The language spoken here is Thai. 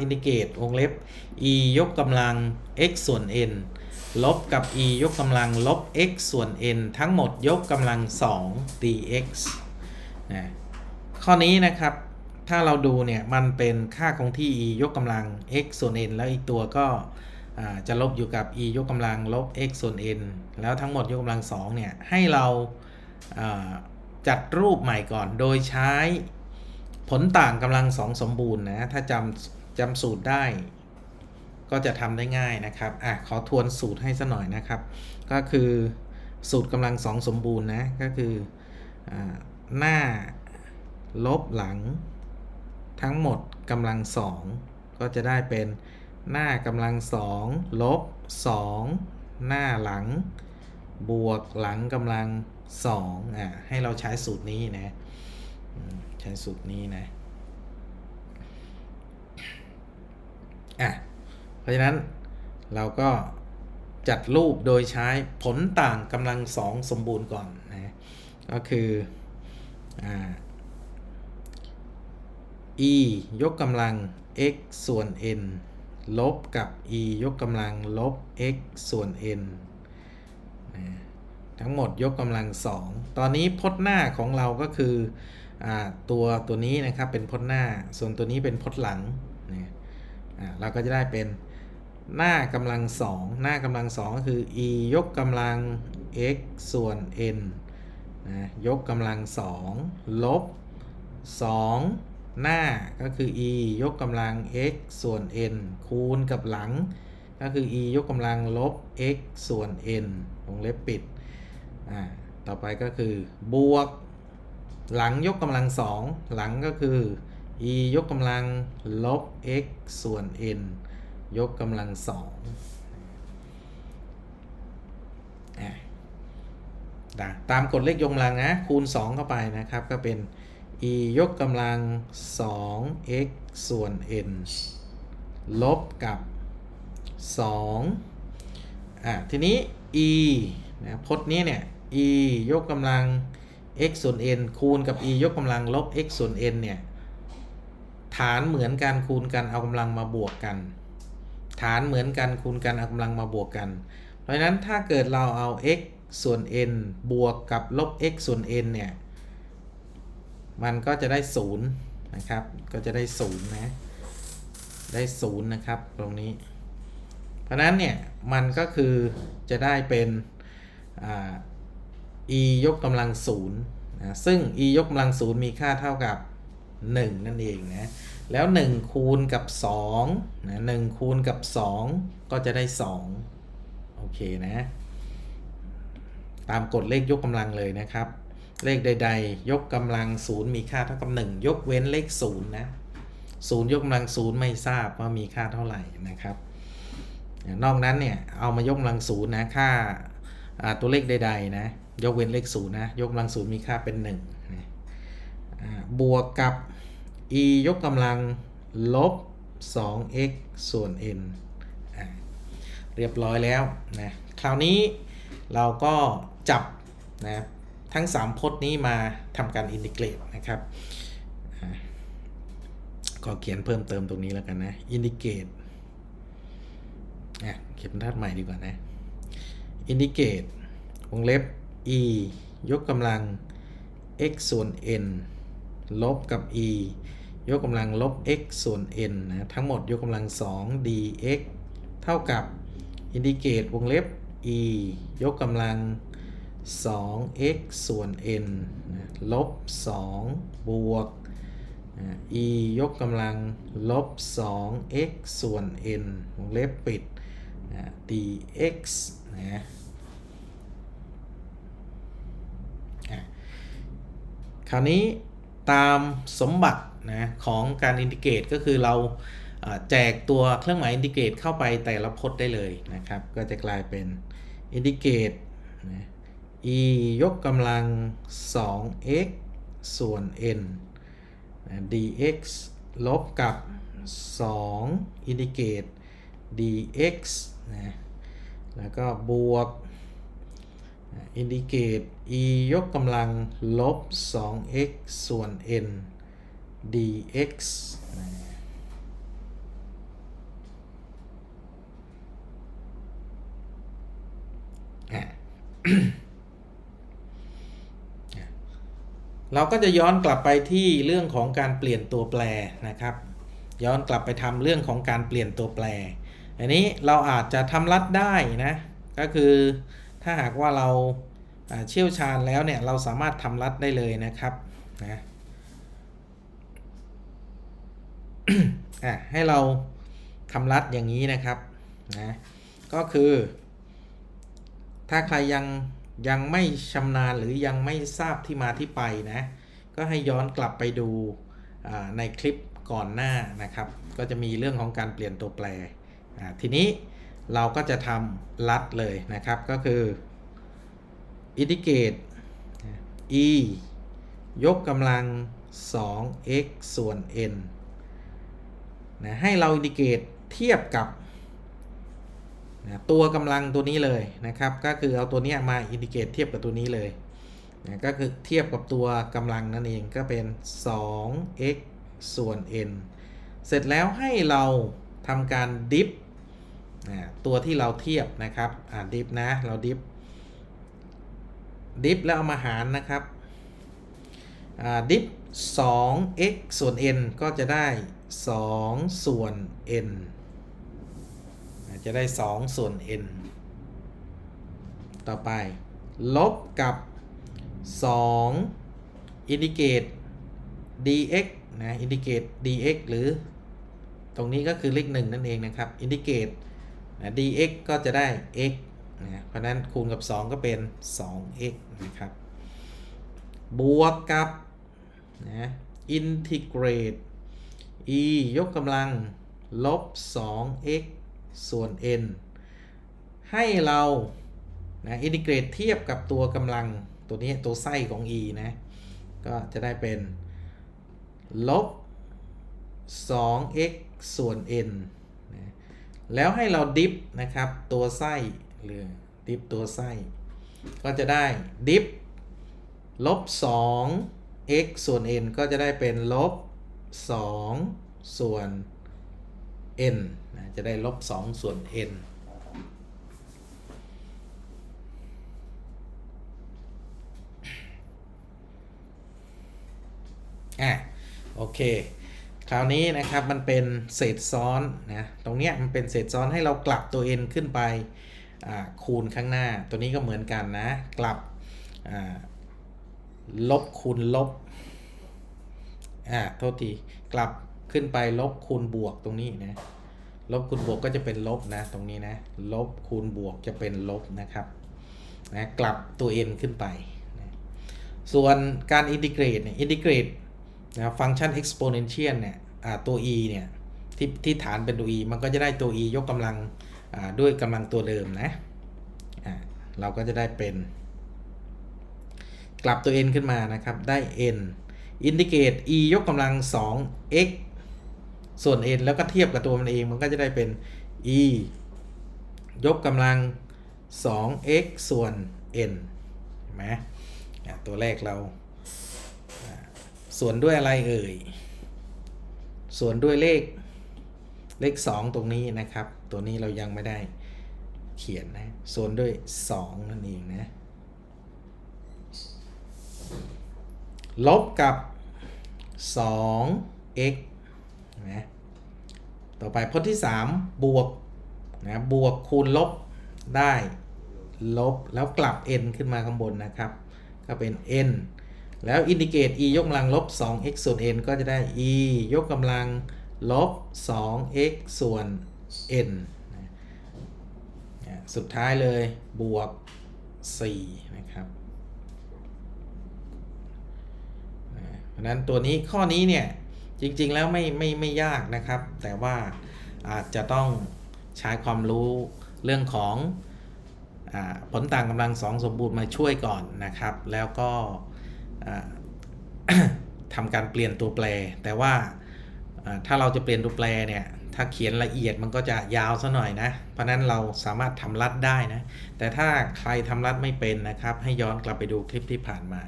อินดิเกตวงเล็บ e ยกกำลัง x ส่วน n ลบกับ e ยกกำลังลบ x ส่วน n ทั้งหมดยกกำลัง 2 dx นะข้อนี้นะครับ ถ้าเราดูเนี่ยมันเป็นค่าคงที่ e ยกกำลัง x ส่วน n แล้วอีกตัวก็จะลบอยู่กับ e ยกกำลังลบ x ส่วน n แล้วทั้งหมดยกกำลัง 2 เนี่ย ให้เราจัดรูปใหม่ก่อน โดยใช้ผลต่างกำลังสองสมบูรณ์นะ ถ้าจำ จำสูตรได้ ก็จะทำได้ง่ายนะครับอะขอทวนสูตรให้สัหน่อยนะครับ ก็คือสูตรกำลังสองสมบูรณ์นะก็คืออหน้าลบหลัง ทั้งหมดกำลังสองก็จะได้เป็นหน้ากำลังสองลบสองหน้าหลัง บวกหลังกำลังสองอะให้เราใช้สูตรนี้นะใช้สูตรนี้นะ อะ เพ ราะฉะนั้นเราก็จัดรูปโดยใช้ผลต่างกำลังสองสมบูรณ์ก่อนนะก็คืออ e ยกกำลัง x ส่วน n ลบกับ e ยกกำลังลบ x ส่วน n นะทั้งหมดยกกำลัง2ตอนนี้พจน์หน้าของเราก็คืออตัวตัวนี้นะครับเป็นพจน์หน้า ส่วนตัวนี้เป็นพจน์หลังนะเราก็จะได้เป็น หน้ากำลัง2หน้ากำลัง2ก็คือ e ยกกำลัง x ส่วน n นะยกกำลัง2ลบ 2 หน้าก็คือ e ยกกำลัง x ส่วน n คูณกับหลัง ก็คือ e ยกกำลังลบ x ส่วน n วงเล็บปิดอ่าต่อไปก็คือบวก หลังยกกำลัง2หลังก็คือ e ยกกำลังลบ x ส่วน n ยกกำลัง2อะนะตามกฎเลขยกกำลังนะ คูณ 2 เข้าไปนะครับ ก็เป็น e ยกกำลัง 2 x ส่วน n ลบกับ 2 อะ ทีนี้ e นะพจน์นี้เนี่ย e ยกกำลัง x ส่วน n คูณกับ e ยกกำลังลบ x ส่วน n เนี่ย ฐานเหมือนกันคูณกันเอากำลังมาบวกกัน ฐานเหมือนกันคูณกันเอากำลังมาบวกกัน เพราะฉะนั้นถ้าเกิดเราเอา x ส่วน n บวกกับลบ x ส่วน n เนี่ย มันก็จะได้ศูนย์นะครับ ก็จะได้ศูนย์นะ ได้ศูนย์นะครับตรงนี้ เพราะนั้นเนี่ย มันก็คือจะได้เป็น e ยกกำลังศูนย์นะ ซึ่ง e ยกกำลังศูนย์มีค่าเท่ากับ 1 นั่นเองนะ แล้ว 1 คูณกับ2นะ1คูณกับ 2 ก็จะได้ 2 โอเคนะ ตามกฎเลขยกกำลังเลยนะครับ เลขใด ๆ ยกกำลัง 0 มีค่าเท่ากับ 1 ยกเว้นเลข 0 นะ 0 ยกกำลัง 0 ไม่ทราบว่ามีค่าเท่าไหร่นะครับ นอกนั้นเนี่ย เอามายกกำลัง 0 นะ ค่าอ่าตัวเลขใด ๆ นะ ยกเว้นเลข 0 นะ ยกกำลัง 0 มีค่าเป็น1นะอ่าบวกกับ e ยกกำลังลบ 2x ส่วน n เรียบร้อยแล้วนะคราวนี้เราก็จับนะทั้ง 3พจน์นี้มาทำการอินทิเกรตนะครับอ่าก็เขียนเพิ่มเติมตรงนี้แล้วกันนะอินทิเกรตอะเขียนบรรทัดใหม่ดีกว่านะอินทิเกรตวงเล็บ e ยกกำลัง x ส่วน n ลบกับ e ยกกำลังลบ x ส่วน n นะทั้งหมดยกกำลัง 2 dx เท่ากับอินทิเกตวงเล็บ e ยกกำลัง 2x ส่วน n นะลบ 2 บวก e ยกกำลังลบ 2x ส่วน n วงเล็บปิด dx นะอะคราวนี้ตามสมบัติ นะของการอินทิเกรตก็คือเราแจกตัวเครื่องหมายอินทิเกรตเข้าไปแต่ละพจน์ได้เลยนะครับ ก็จะกลายเป็นอินทิเกรต e ยกกำลัง 2x ส่วน n dx ลบกับ 2 อินทิเกรต dx นะแล้วก็บวกอินดิเกต e ยกกำลังลบ 2x ส่วน n dx เราก็จะย้อนกลับไปที่เรื่องของการเปลี่ยนตัวแปรนะครับ ย้อนกลับไปทำเรื่องของการเปลี่ยนตัวแปร อันนี้เราอาจจะทำลัดได้นะ ก็คือถ้าหากว่าเราเชี่ยวชาญแล้วเนี่ยเราสามารถทำลัดได้เลยนะครับนะ อะให้เราทำรัดอย่างนี้นะครับนะก็คือ ถ้าใครยังยังไม่ชำนาญหรือยังไม่ทราบที่มาที่ไปนะ ก็ให้ย้อนกลับไปดูในคลิปก่อนหน้านะครับ ก็จะมีเรื่องของการเปลี่ยนตัวแปร ทีนี้เราก็จะทำลัดเลยนะครับ ก็คือ indicate e ยกกำลัง 2x ส่วน n นะให้เรา indicate เทียบกับนะตัวกำลังตัวนี้เลยนะครับ ก็คือเอาตัวนี้มา indicate เทียบกับตัวนี้เลยนะก็คือเทียบกับตัวกำลังนั่นเองก็เป็น 2x ส่วน n เสร็จแล้วให้เราทำการ dip นะตัวที่เราเทียบนะครับอ่า dip นะเรา dip ดิฟแล้วเอามาหารนะครับดิฟ 2x ส่วน n ก็จะได้ 2 ส่วน n อ่าจะได้ 2 ส่วน n ต่อไป ลบกับ2 indicate dx นะ indicate dx หรือ ตรงนี้ก็คือเลข1นั่นเองนะครับ indicate นะ dx ก็จะได้ x นะเพราะนั้นคูณกับ 2 ก็เป็น 2x นะครับ บวกกับนะ integrate e ยกกำลัง ลบ 2x ส่วน n ให้เรานะ integrate เทียบกับตัวกำลังตัวนี้ตัวไส้ของ e นะ ก็จะได้เป็น ลบ 2x ส่วน n นะแล้วให้เราดิฟนะครับ ตัวไส้หรือดิฟตัวไส้ ก็จะได้ดิฟลบ 2 x ส่วน n ก็จะได้เป็นลบ 2 ส่วน n นะจะได้ลบ 2 ส่วน n อะโอเค คราวนี้นะครับมันเป็นเศษซ้อนนะตรงเนี้ยมันเป็นเศษซ้อนให้เรากลับตัว n ขึ้นไปคูณข้างหน้า ตัวนี้ก็เหมือนกันนะ กลับลบคูณลบ อ่าโทษทีกลับขึ้นไปลบคูณบวกตรงนี้นะลบคูณบวกก็จะเป็นลบนะตรงนี้นะลบคูณบวกจะเป็นลบนะครับนะกลับตัว n ขึ้นไปนะส่วนการอินทิเกรตเนี่ยอินทิเกรตนะฟังก์ชัน exponential เนี่ยอ่าตัว e เนี่ยที่ที่ฐานเป็นตัว e มันก็จะได้ตัว e ยกกำลังอ่าด้วยกำลังตัวเดิมนะอ่าเราก็จะได้เป็น กลับตัว n ขึ้นมานะครับได้ n อินทิเกรต e ยกกำลัง 2 x ส่วน n แล้วก็เทียบกับตัวมันเอง มันก็จะได้เป็น e ยกกำลัง 2x ส่วน n เห็นไหมอะตัวแรกเรา ส่วนด้วยอะไรเอ่ย ส่วนด้วยเลขเลข 2 ตรงนี้นะครับ ตัวนี้เรายังไม่ได้เขียนนะ ส่วนด้วย 2 นั่นเองนะ ลบกับ 2x นะต่อไปพจน์ที่ 3 บวกนะบวกคูณลบได้ลบแล้วกลับ n ขึ้นมาข้างบนนะครับ ก็เป็น n แล้วอินดิเกต e ยกกำลังลบ 2x ส่วน n ก็จะได้ e ยกกำลังลบ 2x ส่วน n นะสุดท้ายเลยบวก 4 นะครับ เพราะฉะนั้นตัวนี้ข้อนี้เนี่ยจริงๆแล้วไม่ไม่ไม่ยากนะครับ แต่ว่าอาจจะต้องใช้ความรู้เรื่องของอผลต่างกำลังสองสมบูรณ์มาช่วยก่อนนะครับ แล้วก็ทำการเปลี่ยนตัวแปร แต่ว่าถ้าเราจะเปลี่ยนตัวแปรเนี่ยถ้าเขียนละเอียดมันก็จะยาวซะหน่อยนะ เพราะนั้นเราสามารถทำรัดได้นะ แต่ถ้าใครทำรัดไม่เป็นนะครับ ให้ย้อนกลับไปดูคลิปที่ผ่านมา